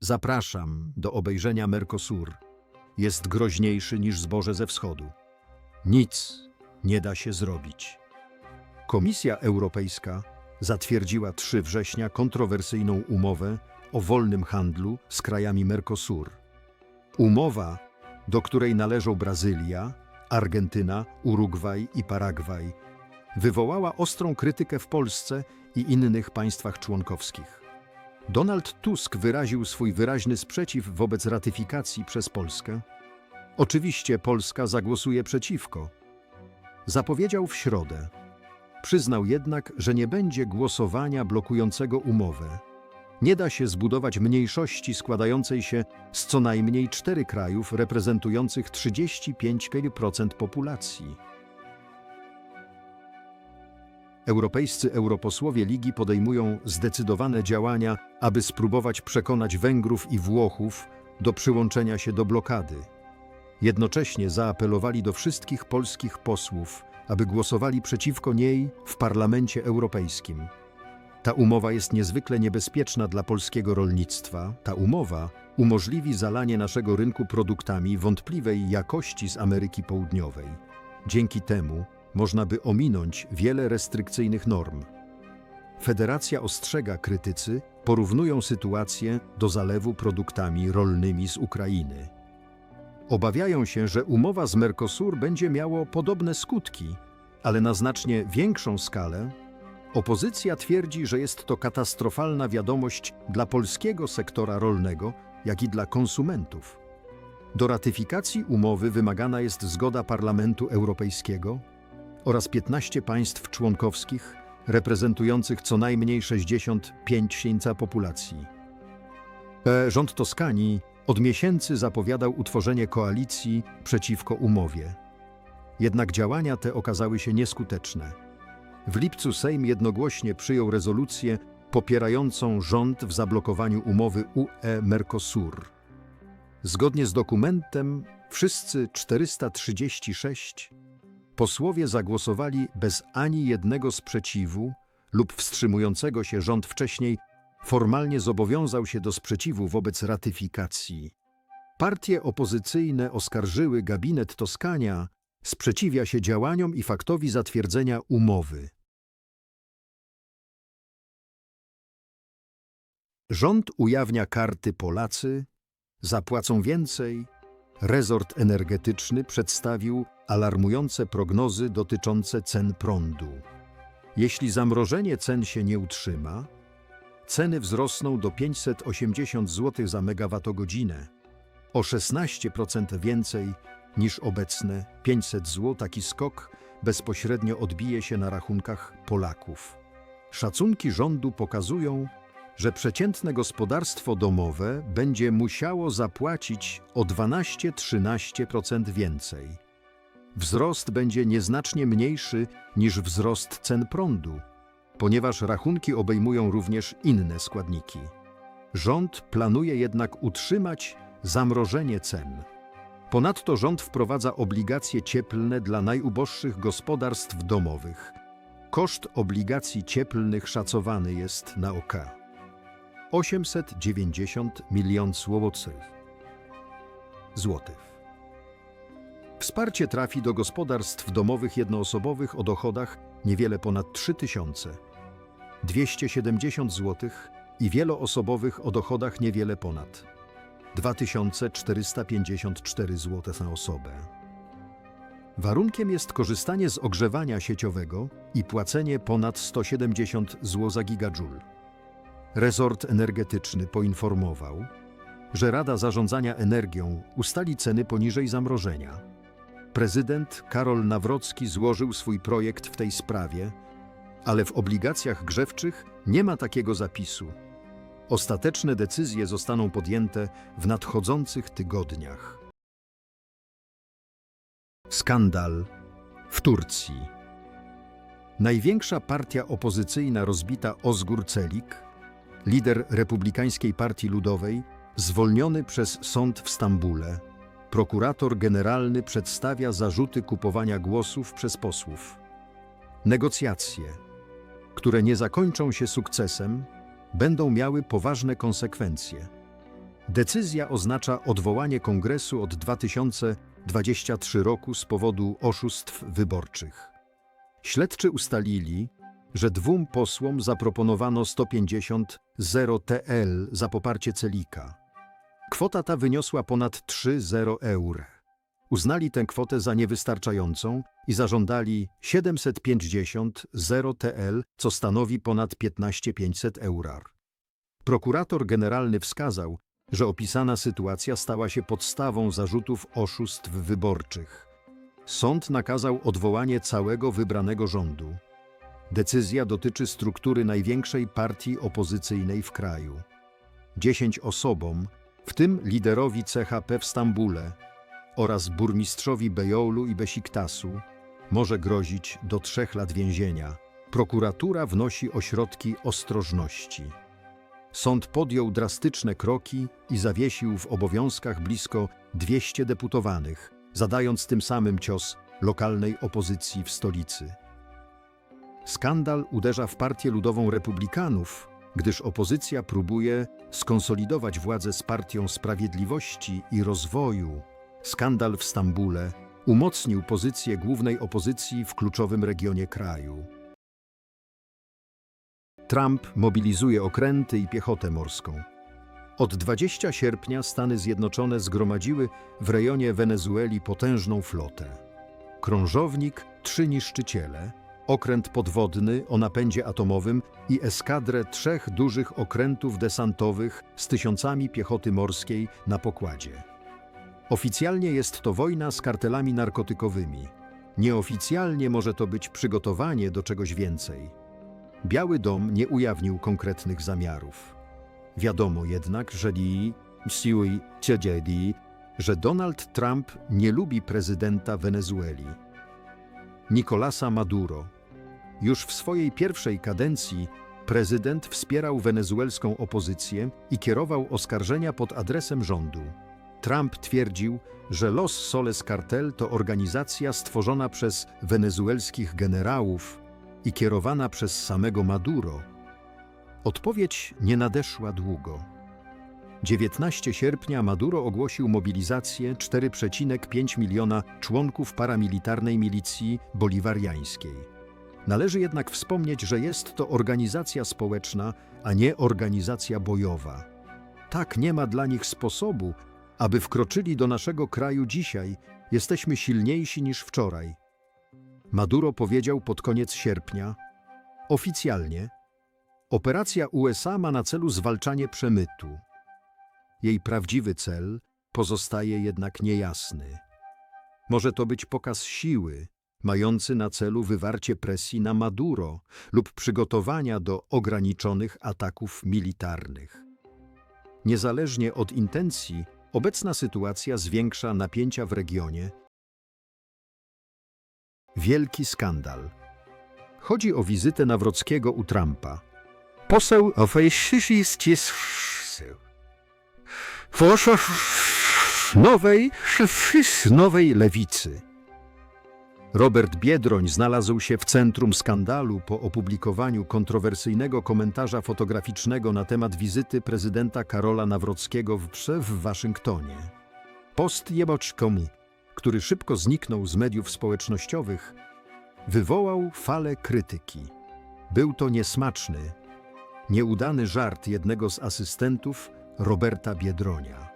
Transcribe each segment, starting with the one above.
Zapraszam do obejrzenia Mercosur. Jest groźniejszy niż zboże ze wschodu. Nic nie da się zrobić. Komisja Europejska zatwierdziła 3 września kontrowersyjną umowę o wolnym handlu z krajami Mercosur. Umowa, do której należą Brazylia, Argentyna, Urugwaj i Paragwaj, wywołała ostrą krytykę w Polsce i innych państwach członkowskich. Donald Tusk wyraził swój wyraźny sprzeciw wobec ratyfikacji przez Polskę. Oczywiście Polska zagłosuje przeciwko. Zapowiedział w środę. Przyznał jednak, że nie będzie głosowania blokującego umowę. Nie da się zbudować mniejszości składającej się z co najmniej cztery krajów reprezentujących 35% populacji. Europejscy europosłowie Ligi podejmują zdecydowane działania, aby spróbować przekonać Węgrów i Włochów do przyłączenia się do blokady. Jednocześnie zaapelowali do wszystkich polskich posłów, aby głosowali przeciwko niej w Parlamencie Europejskim. Ta umowa jest niezwykle niebezpieczna dla polskiego rolnictwa. Ta umowa umożliwi zalanie naszego rynku produktami wątpliwej jakości z Ameryki Południowej. Dzięki temu można by ominąć wiele restrykcyjnych norm. Federacja ostrzega krytycy, porównują sytuację do zalewu produktami rolnymi z Ukrainy. Obawiają się, że umowa z Mercosur będzie miało podobne skutki, ale na znacznie większą skalę. Opozycja twierdzi, że jest to katastrofalna wiadomość dla polskiego sektora rolnego, jak i dla konsumentów. Do ratyfikacji umowy wymagana jest zgoda Parlamentu Europejskiego oraz 15 państw członkowskich reprezentujących co najmniej 65% populacji. Rząd Toskanii od miesięcy zapowiadał utworzenie koalicji przeciwko umowie. Jednak działania te okazały się nieskuteczne. W lipcu Sejm jednogłośnie przyjął rezolucję popierającą rząd w zablokowaniu umowy UE-Mercosur. Zgodnie z dokumentem wszyscy 436 posłowie zagłosowali bez ani jednego sprzeciwu lub wstrzymującego się rząd wcześniej formalnie zobowiązał się do sprzeciwu wobec ratyfikacji. Partie opozycyjne oskarżyły gabinet Toskania, sprzeciwia się działaniom i faktowi zatwierdzenia umowy. Rząd ujawnia karty Polacy, zapłacą więcej. Rezort energetyczny przedstawił alarmujące prognozy dotyczące cen prądu. Jeśli zamrożenie cen się nie utrzyma, ceny wzrosną do 580 zł za megawattogodzinę, o 16% więcej niż obecne 500 zł. Taki skok bezpośrednio odbije się na rachunkach Polaków. Szacunki rządu pokazują, że przeciętne gospodarstwo domowe będzie musiało zapłacić o 12-13% więcej. Wzrost będzie nieznacznie mniejszy niż wzrost cen prądu, ponieważ rachunki obejmują również inne składniki. Rząd planuje jednak utrzymać zamrożenie cen. Ponadto rząd wprowadza obligacje cieplne dla najuboższych gospodarstw domowych. Koszt obligacji cieplnych szacowany jest na OK 890 milion złotych. Wsparcie trafi do gospodarstw domowych jednoosobowych o dochodach niewiele ponad 3000, 270 zł i wieloosobowych o dochodach niewiele ponad 2454 zł na osobę. Warunkiem jest korzystanie z ogrzewania sieciowego i płacenie ponad 170 zł za gigajoule. Resort energetyczny poinformował, że Rada Zarządzania Energią ustali ceny poniżej zamrożenia. Prezydent Karol Nawrocki złożył swój projekt w tej sprawie, ale w obligacjach grzewczych nie ma takiego zapisu. Ostateczne decyzje zostaną podjęte w nadchodzących tygodniach. Skandal w Turcji. Największa partia opozycyjna rozbita Ozgur Celik, lider Republikańskiej Partii Ludowej, zwolniony przez sąd w Stambule, prokurator generalny przedstawia zarzuty kupowania głosów przez posłów. Negocjacje, które nie zakończą się sukcesem, będą miały poważne konsekwencje. Decyzja oznacza odwołanie kongresu od 2023 roku z powodu oszustw wyborczych. Śledczy ustalili, że dwóm posłom zaproponowano 150 0 TL za poparcie Celika. Kwota ta wyniosła ponad 3,0 eur. Uznali tę kwotę za niewystarczającą i zażądali 750 0 TL, co stanowi ponad 15 500 eurar. Prokurator generalny wskazał, że opisana sytuacja stała się podstawą zarzutów oszustw wyborczych. Sąd nakazał odwołanie całego wybranego rządu. Decyzja dotyczy struktury największej partii opozycyjnej w kraju. Dziesięć osobom, w tym liderowi CHP w Stambule oraz burmistrzowi Bejoğlu i Besiktasu, może grozić do trzech lat więzienia. Prokuratura wnosi o środki ostrożności. Sąd podjął drastyczne kroki i zawiesił w obowiązkach blisko 200 deputowanych, zadając tym samym cios lokalnej opozycji w stolicy. Skandal uderza w Partię Ludową Republikanów, gdyż opozycja próbuje skonsolidować władzę z Partią Sprawiedliwości i Rozwoju. Skandal w Stambule umocnił pozycję głównej opozycji w kluczowym regionie kraju. Trump mobilizuje okręty i piechotę morską. Od 20 sierpnia Stany Zjednoczone zgromadziły w rejonie Wenezueli potężną flotę. Krążownik, trzy niszczyciele, okręt podwodny o napędzie atomowym i eskadrę trzech dużych okrętów desantowych z tysiącami piechoty morskiej na pokładzie. Oficjalnie jest to wojna z kartelami narkotykowymi. Nieoficjalnie może to być przygotowanie do czegoś więcej. Biały Dom nie ujawnił konkretnych zamiarów. Wiadomo jednak, że Lee Msiui Ciedzedi, że Donald Trump nie lubi prezydenta Wenezueli. Nicolasa Maduro. Już w swojej pierwszej kadencji prezydent wspierał wenezuelską opozycję i kierował oskarżenia pod adresem rządu. Trump twierdził, że Los Soles Cartel to organizacja stworzona przez wenezuelskich generałów i kierowana przez samego Maduro. Odpowiedź nie nadeszła długo. 19 sierpnia Maduro ogłosił mobilizację 4,5 miliona członków paramilitarnej milicji boliwariańskiej. Należy jednak wspomnieć, że jest to organizacja społeczna, a nie organizacja bojowa. Tak nie ma dla nich sposobu, aby wkroczyli do naszego kraju dzisiaj. Jesteśmy silniejsi niż wczoraj. Maduro powiedział pod koniec sierpnia, oficjalnie, operacja USA ma na celu zwalczanie przemytu. Jej prawdziwy cel pozostaje jednak niejasny. Może to być pokaz siły, mający na celu wywarcie presji na Maduro lub przygotowania do ograniczonych ataków militarnych. Niezależnie od intencji, obecna sytuacja zwiększa napięcia w regionie. Wielki skandal. Chodzi o wizytę Nawrockiego u Trumpa. Poseł Forsza nowej, nowej lewicy. Robert Biedroń znalazł się w centrum skandalu po opublikowaniu kontrowersyjnego komentarza fotograficznego na temat wizyty prezydenta Karola Nawrockiego w, w Waszyngtonie. Post jeboczkomi, który szybko zniknął z mediów społecznościowych, wywołał falę krytyki. Był to niesmaczny, nieudany żart jednego z asystentów Roberta Biedronia.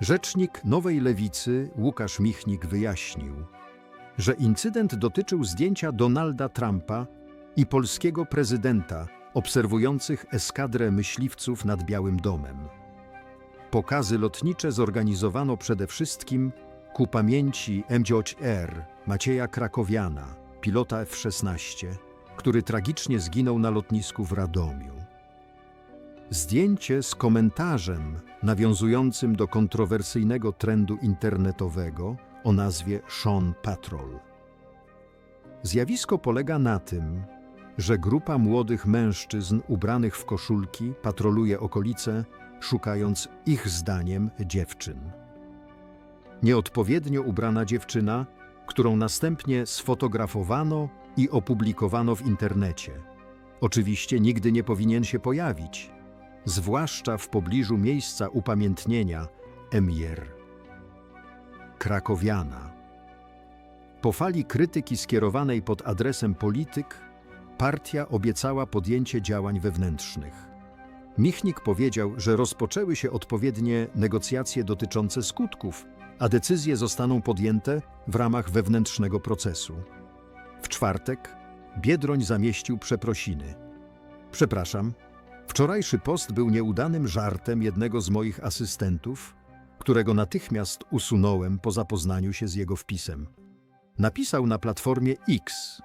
Rzecznik Nowej Lewicy Łukasz Michnik wyjaśnił, że incydent dotyczył zdjęcia Donalda Trumpa i polskiego prezydenta obserwujących eskadrę myśliwców nad Białym Domem. Pokazy lotnicze zorganizowano przede wszystkim ku pamięci MGR Macieja Krakowiana, pilota F-16, który tragicznie zginął na lotnisku w Radomiu. Zdjęcie z komentarzem nawiązującym do kontrowersyjnego trendu internetowego o nazwie Sean Patrol. Zjawisko polega na tym, że grupa młodych mężczyzn ubranych w koszulki patroluje okolice, szukając ich zdaniem dziewczyn. Nieodpowiednio ubrana dziewczyna, którą następnie sfotografowano i opublikowano w internecie. Oczywiście nigdy nie powinien się pojawić. zwłaszcza w pobliżu miejsca upamiętnienia Emir. Krakowiana. Po fali krytyki skierowanej pod adresem polityk, partia obiecała podjęcie działań wewnętrznych. Michnik powiedział, że rozpoczęły się odpowiednie negocjacje dotyczące skutków, a decyzje zostaną podjęte w ramach wewnętrznego procesu. W czwartek Biedroń zamieścił przeprosiny. Przepraszam, wczorajszy post był nieudanym żartem jednego z moich asystentów, którego natychmiast usunąłem po zapoznaniu się z jego wpisem. Napisał na platformie X.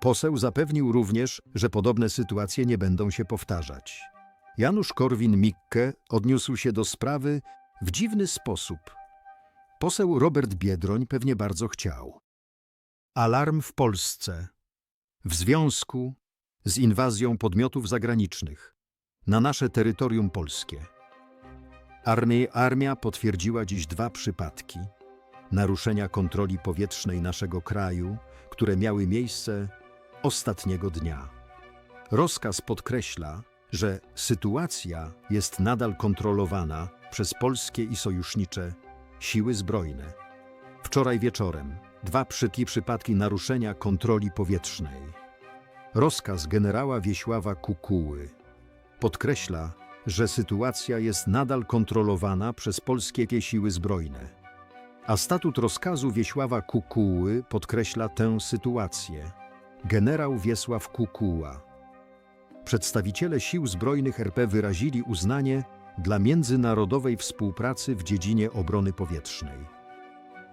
Poseł zapewnił również, że podobne sytuacje nie będą się powtarzać. Janusz Korwin-Mikke odniósł się do sprawy w dziwny sposób. Poseł Robert Biedroń pewnie bardzo chciał. Alarm w Polsce. W związku z inwazją podmiotów zagranicznych na nasze terytorium polskie. Armia potwierdziła dziś dwa przypadki naruszenia kontroli powietrznej naszego kraju, które miały miejsce ostatniego dnia. Rozkaz podkreśla, że sytuacja jest nadal kontrolowana przez polskie i sojusznicze siły zbrojne. Wczoraj wieczorem dwa przyki przypadki naruszenia kontroli powietrznej. Rozkaz generała Wieśława Kukuły podkreśla, że sytuacja jest nadal kontrolowana przez polskie siły zbrojne. A statut rozkazu Wieśława Kukuły podkreśla tę sytuację. Generał Wiesław Kukuła. Przedstawiciele sił zbrojnych RP wyrazili uznanie dla międzynarodowej współpracy w dziedzinie obrony powietrznej.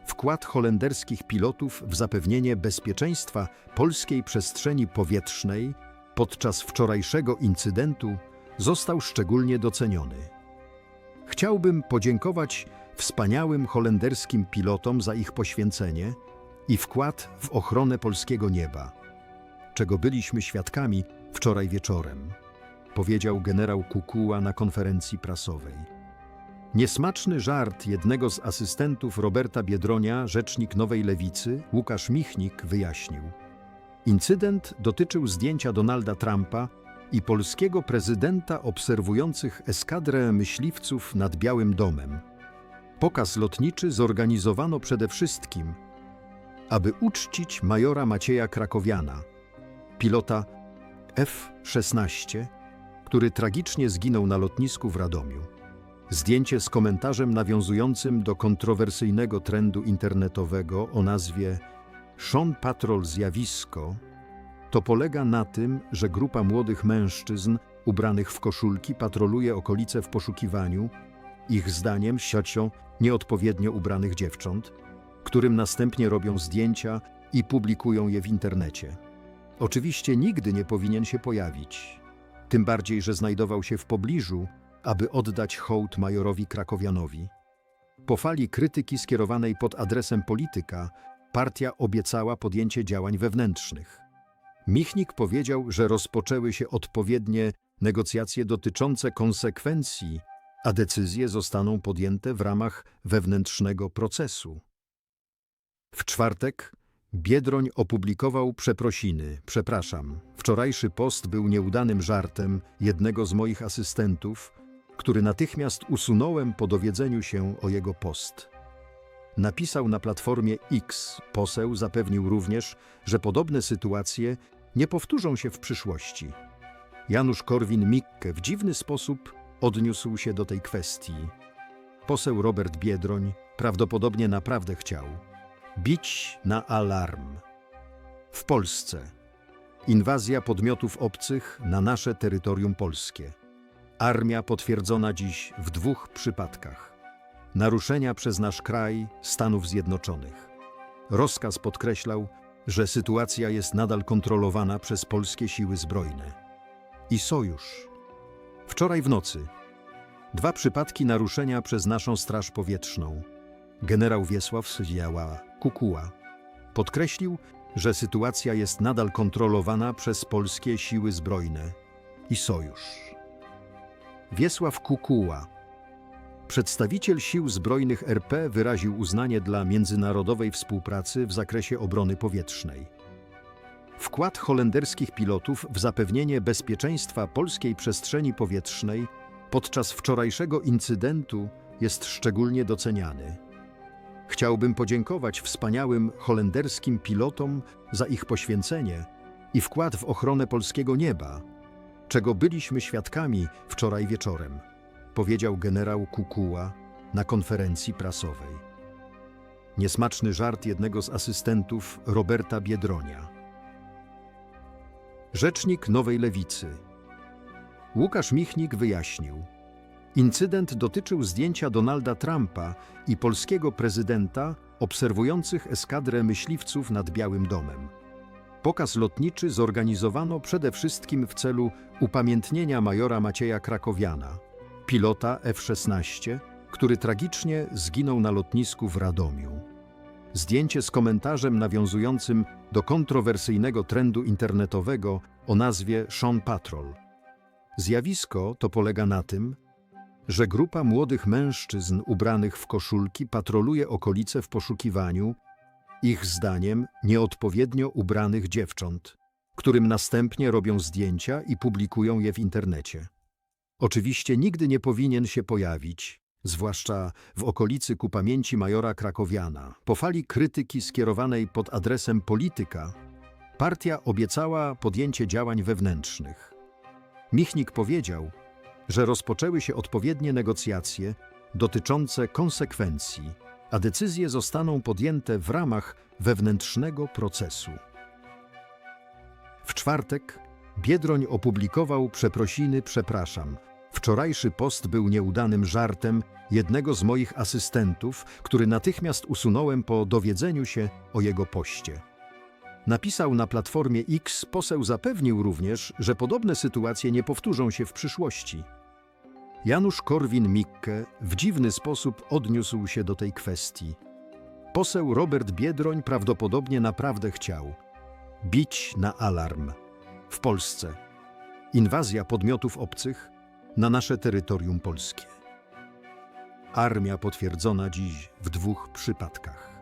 Wkład holenderskich pilotów w zapewnienie bezpieczeństwa polskiej przestrzeni powietrznej podczas wczorajszego incydentu został szczególnie doceniony. Chciałbym podziękować wspaniałym holenderskim pilotom za ich poświęcenie i wkład w ochronę polskiego nieba, czego byliśmy świadkami wczoraj wieczorem, powiedział generał Kukuła na konferencji prasowej. Niesmaczny żart jednego z asystentów Roberta Biedronia, rzecznik Nowej Lewicy, Łukasz Michnik, wyjaśnił. Incydent dotyczył zdjęcia Donalda Trumpa i polskiego prezydenta obserwujących eskadrę myśliwców nad Białym Domem. Pokaz lotniczy zorganizowano przede wszystkim, aby uczcić majora Macieja Krakowiana, pilota F-16, który tragicznie zginął na lotnisku w Radomiu. Zdjęcie z komentarzem nawiązującym do kontrowersyjnego trendu internetowego o nazwie Sean Patrol zjawisko to polega na tym, że grupa młodych mężczyzn ubranych w koszulki patroluje okolice w poszukiwaniu, ich zdaniem siocią nieodpowiednio ubranych dziewcząt, którym następnie robią zdjęcia i publikują je w internecie. Oczywiście nigdy nie powinien się pojawić, tym bardziej, że znajdował się w pobliżu, aby oddać hołd majorowi Krakowianowi. Po fali krytyki skierowanej pod adresem polityka, partia obiecała podjęcie działań wewnętrznych. Michnik powiedział, że rozpoczęły się odpowiednie negocjacje dotyczące konsekwencji, a decyzje zostaną podjęte w ramach wewnętrznego procesu. W czwartek Biedroń opublikował przeprosiny. Przepraszam, wczorajszy post był nieudanym żartem jednego z moich asystentów, który natychmiast usunąłem po dowiedzeniu się o jego post. Napisał na platformie X. Poseł zapewnił również, że podobne sytuacje nie powtórzą się w przyszłości. Janusz Korwin-Mikke w dziwny sposób odniósł się do tej kwestii. Poseł Robert Biedroń prawdopodobnie naprawdę chciał bić na alarm. W Polsce inwazja podmiotów obcych na nasze terytorium polskie. Armia potwierdzona dziś w dwóch przypadkach. Naruszenia przez nasz kraj Stanów Zjednoczonych. Rozkaz podkreślał, że sytuacja jest nadal kontrolowana przez polskie siły zbrojne. I sojusz. Wczoraj w nocy dwa przypadki naruszenia przez naszą Straż Powietrzną. Generał Wiesław Syziała Kukuła podkreślił, że sytuacja jest nadal kontrolowana przez polskie siły zbrojne i sojusz. Wiesław Kukuła, przedstawiciel sił zbrojnych RP, wyraził uznanie dla międzynarodowej współpracy w zakresie obrony powietrznej. Wkład holenderskich pilotów w zapewnienie bezpieczeństwa polskiej przestrzeni powietrznej podczas wczorajszego incydentu jest szczególnie doceniany. Chciałbym podziękować wspaniałym holenderskim pilotom za ich poświęcenie i wkład w ochronę polskiego nieba, czego byliśmy świadkami wczoraj wieczorem, powiedział generał Kukuła na konferencji prasowej. Niesmaczny żart jednego z asystentów Roberta Biedronia. Rzecznik Nowej Lewicy. Łukasz Michnik wyjaśnił. Incydent dotyczył zdjęcia Donalda Trumpa i polskiego prezydenta obserwujących eskadrę myśliwców nad Białym Domem. Pokaz lotniczy zorganizowano przede wszystkim w celu upamiętnienia majora Macieja Krakowiana, pilota F-16, który tragicznie zginął na lotnisku w Radomiu. Zdjęcie z komentarzem nawiązującym do kontrowersyjnego trendu internetowego o nazwie Sean Patrol. Zjawisko to polega na tym, że grupa młodych mężczyzn ubranych w koszulki patroluje okolice w poszukiwaniu, ich zdaniem, nieodpowiednio ubranych dziewcząt, którym następnie robią zdjęcia i publikują je w internecie. Oczywiście nigdy nie powinien się pojawić, zwłaszcza w okolicy ku pamięci majora Krakowiana. Po fali krytyki skierowanej pod adresem polityka, partia obiecała podjęcie działań wewnętrznych. Michnik powiedział, że rozpoczęły się odpowiednie negocjacje dotyczące konsekwencji, a decyzje zostaną podjęte w ramach wewnętrznego procesu. W czwartek Biedroń opublikował przeprosiny przepraszam. Wczorajszy post był nieudanym żartem jednego z moich asystentów, który natychmiast usunąłem po dowiedzeniu się o jego poście. Napisał na platformie X, poseł zapewnił również, że podobne sytuacje nie powtórzą się w przyszłości. Janusz Korwin-Mikke w dziwny sposób odniósł się do tej kwestii. Poseł Robert Biedroń prawdopodobnie naprawdę chciał bić na alarm. W Polsce inwazja podmiotów obcych na nasze terytorium polskie. Armia potwierdzona dziś w dwóch przypadkach.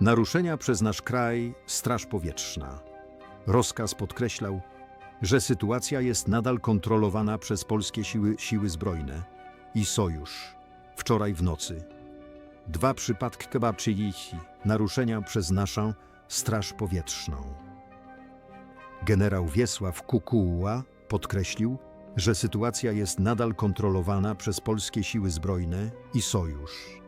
Naruszenia przez nasz kraj Straż Powietrzna. Rozkaz podkreślał, że sytuacja jest nadal kontrolowana przez polskie siły, siły zbrojne i sojusz. Wczoraj w nocy. Dwa przypadki kebabczyjści, naruszenia przez naszą Straż Powietrzną. Generał Wiesław Kukuła podkreślił, że sytuacja jest nadal kontrolowana przez polskie siły zbrojne i sojusz.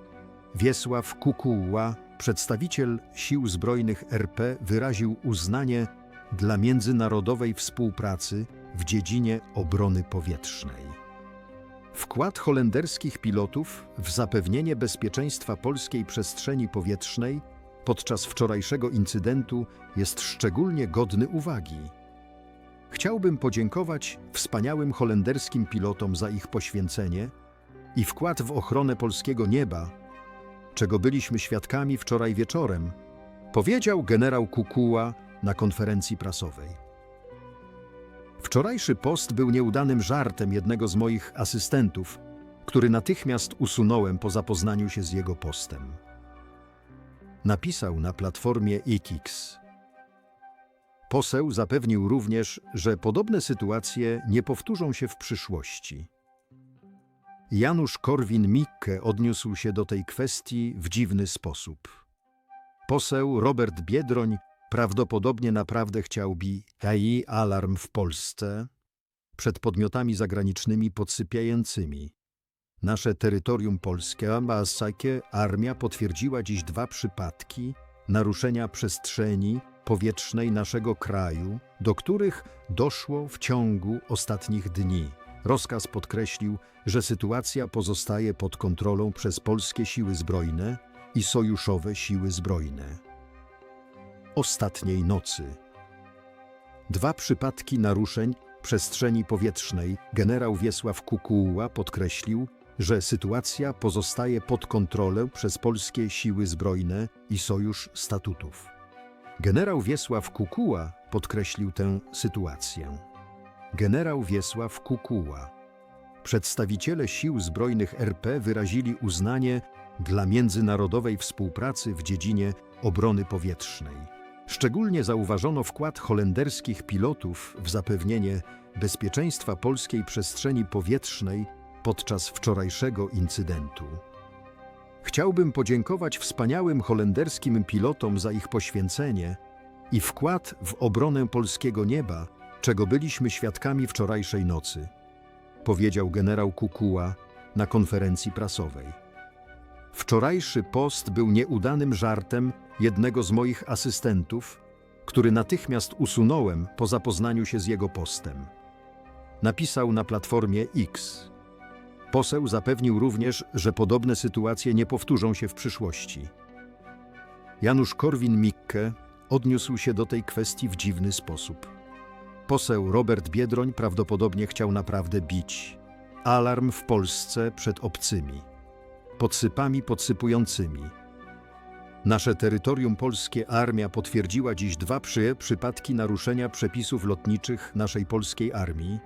Wiesław Kukuła, przedstawiciel Sił Zbrojnych RP, wyraził uznanie dla międzynarodowej współpracy w dziedzinie obrony powietrznej. Wkład holenderskich pilotów w zapewnienie bezpieczeństwa polskiej przestrzeni powietrznej podczas wczorajszego incydentu jest szczególnie godny uwagi. Chciałbym podziękować wspaniałym holenderskim pilotom za ich poświęcenie i wkład w ochronę polskiego nieba, czego byliśmy świadkami wczoraj wieczorem, powiedział generał Kukuła na konferencji prasowej. Wczorajszy post był nieudanym żartem jednego z moich asystentów, który natychmiast usunąłem po zapoznaniu się z jego postem. Napisał na platformie X. Poseł zapewnił również, że podobne sytuacje nie powtórzą się w przyszłości. Janusz Korwin-Mikke odniósł się do tej kwestii w dziwny sposób. Poseł Robert Biedroń prawdopodobnie naprawdę chciał bij alarm w Polsce przed podmiotami zagranicznymi podsypiającymi. Nasze terytorium polskie, Ambasakie, armia potwierdziła dziś dwa przypadki naruszenia przestrzeni powietrznej naszego kraju, do których doszło w ciągu ostatnich dni. Rozkaz podkreślił, że sytuacja pozostaje pod kontrolą przez polskie siły zbrojne i sojuszowe siły zbrojne. Ostatniej nocy. Dwa przypadki naruszeń przestrzeni powietrznej generał Wiesław Kukuła podkreślił, że sytuacja pozostaje pod kontrolą przez polskie siły zbrojne i sojusz statutów. Generał Wiesław Kukuła podkreślił tę sytuację. Generał Wiesław Kukuła. Przedstawiciele sił zbrojnych RP wyrazili uznanie dla międzynarodowej współpracy w dziedzinie obrony powietrznej. Szczególnie zauważono wkład holenderskich pilotów w zapewnienie bezpieczeństwa polskiej przestrzeni powietrznej podczas wczorajszego incydentu. Chciałbym podziękować wspaniałym holenderskim pilotom za ich poświęcenie i wkład w obronę polskiego nieba, czego byliśmy świadkami wczorajszej nocy, powiedział generał Kukuła na konferencji prasowej. Wczorajszy post był nieudanym żartem jednego z moich asystentów, który natychmiast usunąłem po zapoznaniu się z jego postem. Napisał na platformie X. Poseł zapewnił również, że podobne sytuacje nie powtórzą się w przyszłości. Janusz Korwin-Mikke odniósł się do tej kwestii w dziwny sposób. Poseł Robert Biedroń prawdopodobnie chciał naprawdę bić. Alarm w Polsce przed obcymi. Podsypami podsypującymi. Nasze terytorium polskie armia potwierdziła dziś dwa przy przypadki naruszenia przepisów lotniczych naszej polskiej armii,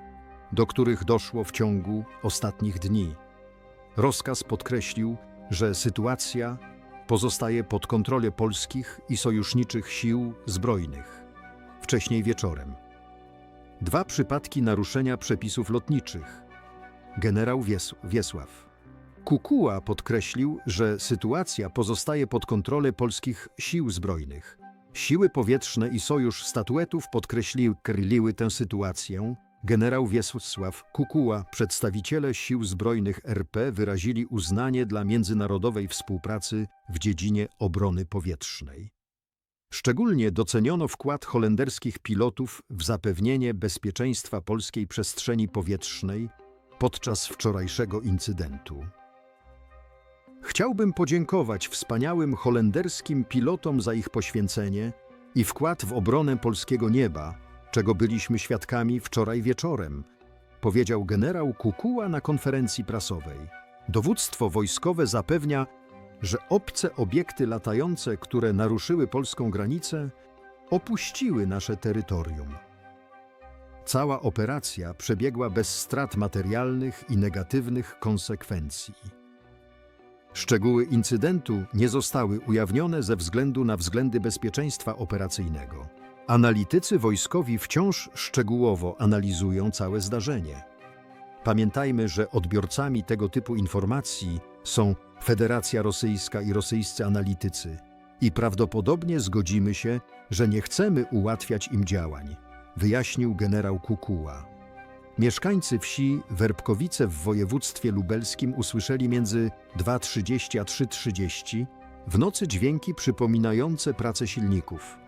do których doszło w ciągu ostatnich dni. Rozkaz podkreślił, że sytuacja pozostaje pod kontrolą polskich i sojuszniczych sił zbrojnych. Wcześniej wieczorem. Dwa przypadki naruszenia przepisów lotniczych. Generał Wies Wiesław. Kukuła podkreślił, że sytuacja pozostaje pod kontrolą polskich sił zbrojnych. Siły powietrzne i sojusz statuetów podkreśliły tę sytuację. Generał Wiesław Kukuła, przedstawiciele sił zbrojnych RP wyrazili uznanie dla międzynarodowej współpracy w dziedzinie obrony powietrznej. Szczególnie doceniono wkład holenderskich pilotów w zapewnienie bezpieczeństwa polskiej przestrzeni powietrznej podczas wczorajszego incydentu. Chciałbym podziękować wspaniałym holenderskim pilotom za ich poświęcenie i wkład w obronę polskiego nieba, czego byliśmy świadkami wczoraj wieczorem, powiedział generał Kukuła na konferencji prasowej. Dowództwo wojskowe zapewnia, że obce obiekty latające, które naruszyły polską granicę, opuściły nasze terytorium. Cała operacja przebiegła bez strat materialnych i negatywnych konsekwencji. Szczegóły incydentu nie zostały ujawnione ze względu na względy bezpieczeństwa operacyjnego. Analitycy wojskowi wciąż szczegółowo analizują całe zdarzenie. Pamiętajmy, że odbiorcami tego typu informacji są Federacja Rosyjska i rosyjscy analitycy i prawdopodobnie zgodzimy się, że nie chcemy ułatwiać im działań, wyjaśnił generał Kukuła. Mieszkańcy wsi Werbkowice w województwie lubelskim usłyszeli między 2.30 a 3.30 w nocy dźwięki przypominające pracę silników.